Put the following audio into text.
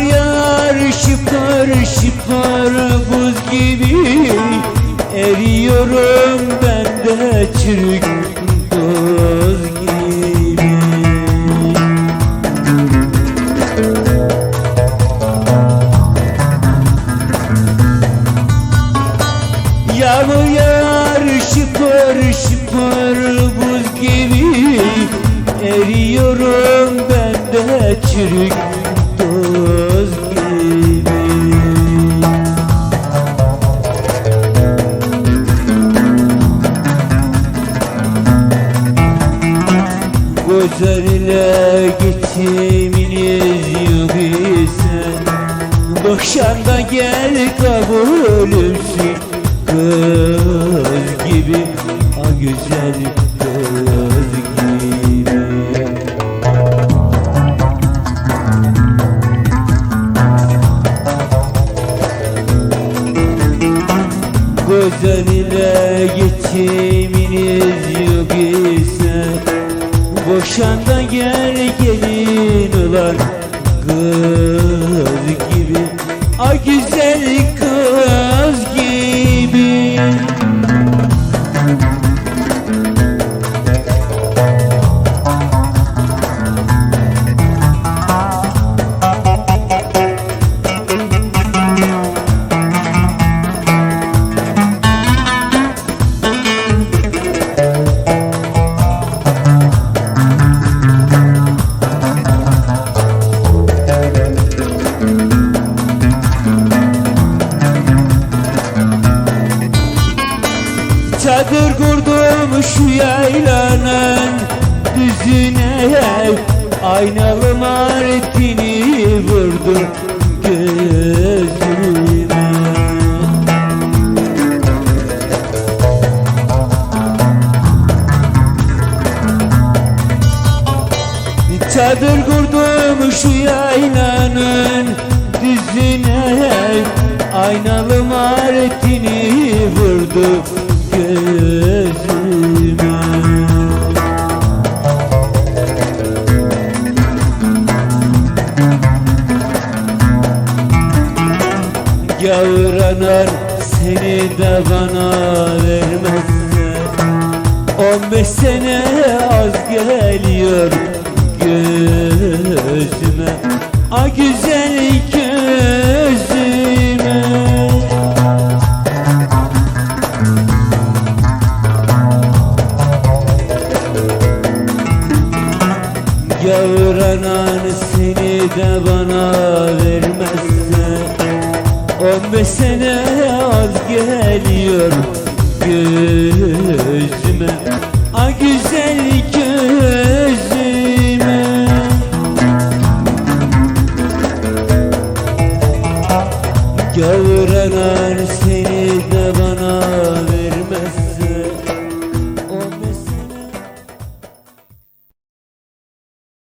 yağar şipar buz gibi. Eriyorum ben de çürük buz gibi. Yağmur yağar şıpır şıpır buz gibi. Eriyorum ben de çürük Gözlerle geçiminiz yok isen Boşan da gel kabulümsün Kız gibi A güzel kız gibi. Gözlerle geçiminiz yok ise Boşan da gel gelin ulan Kız gibi. A güzel kız Çadır kurdum şu yaylanın düzüne Aynalı martini vurdum gözüme Çadır kurdum şu yaylanın düzüne Aynalı martini vurdu Gavranan seni de bana vermezse On beş sene az geliyor gözüme. A güzel gözüme. Yavranan seni de bana vermezse Beş sene az geliyor gözüme. A güzel gözüme